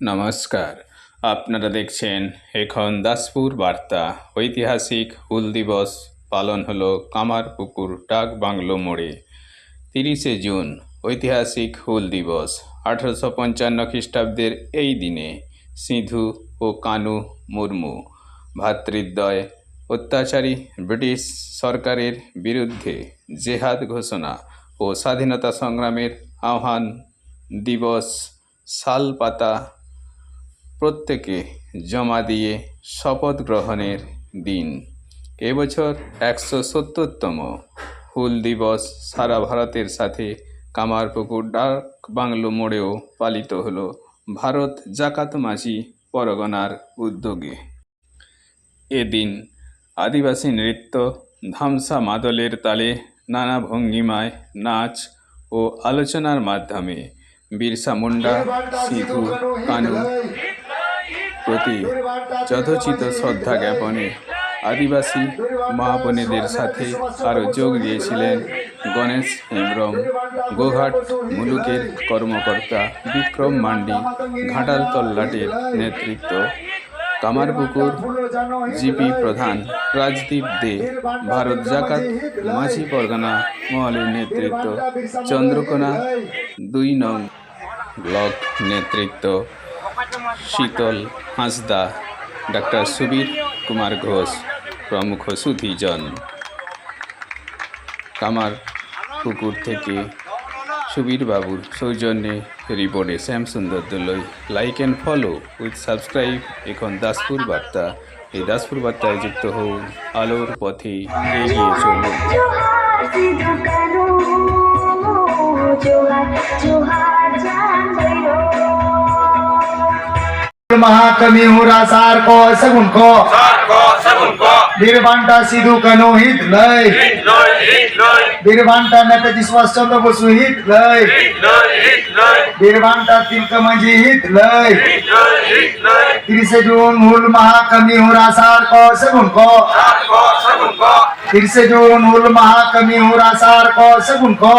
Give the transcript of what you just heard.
নমস্কার। আপনারা দেখছেন এখন দাসপুর বার্তা। ঐতিহাসিক হুল দিবস পালন হলো কামারপুকুর ডাক বাংলো মোড়ে। তিরিশে জুন, ঐতিহাসিক হুল দিবস। আঠারোশো পঞ্চান্ন খ্রিস্টাব্দের এই দিনে সিধু ও কানু মুর্মু ভ্রাতৃদ্বয় অত্যাচারী ব্রিটিশ সরকারের বিরুদ্ধে জেহাদ ঘোষণা ও স্বাধীনতা সংগ্রামের আহ্বান দিবস, শালপাতা প্রত্যেকে জমা দিয়ে শপথ গ্রহণের দিন। এবছর একশো সত্তরতম হুল দিবস সারা ভারতের সাথে কামারপুকুর ডাক বাংলো মোড়েও পালিত হল ভারত জাকাত মাঝি পরগনার উদ্যোগে। এদিন আদিবাসী নৃত্য, ধামসা মাদলের তালে নানা ভঙ্গিমায় নাচ ও আলোচনার মাধ্যমে বিরসা মুন্ডা, সিধু, কানু প্রতি যথোচিত শ্রদ্ধা জ্ঞাপনে আদিবাসী মা বোনেদের সাথে আরও যোগ দিয়েছিলেন গণেশ হেমব্রম, গোঘাট মুলুকের কর্মকর্তা বিক্রম মান্ডি, ঘাটাল তল্লাটের নেতৃত্ব, কামারপুকুর জিপি প্রধান রাজদীপ দে, ভারত জাকাত মাঝি পরগনা মহলের নেতৃত্ব, চন্দ্রকোনা দুই নং ব্লক নেতৃত্ব। শীতল হাঁসদা ডাক্তার সুবীর কুমার ঘোষ প্রমুখ সুধীজন কামার পুকুর থেকে সুবীর বাবুর সৌজন্যে রিপোর্টে Shyamsundar Dolui like and follow with subscribe এখন দাসপুর বার্তা এই দাসপুর বার্তায় যুক্ত হন আলোর পথে এগিয়ে চলুন महाकमी सार को सगुन को। बीरबांटा सिद्धू कनो हित लय। बीरबांटा नेताजी सुभाषचंद्र बसू हित लय। बीरबांटा तिलक म्हणजे हित लय। तिरसे जून हुल महाकमी सार को सगुन को। तिरसे जून हुल महाकमी सार को सगुन को।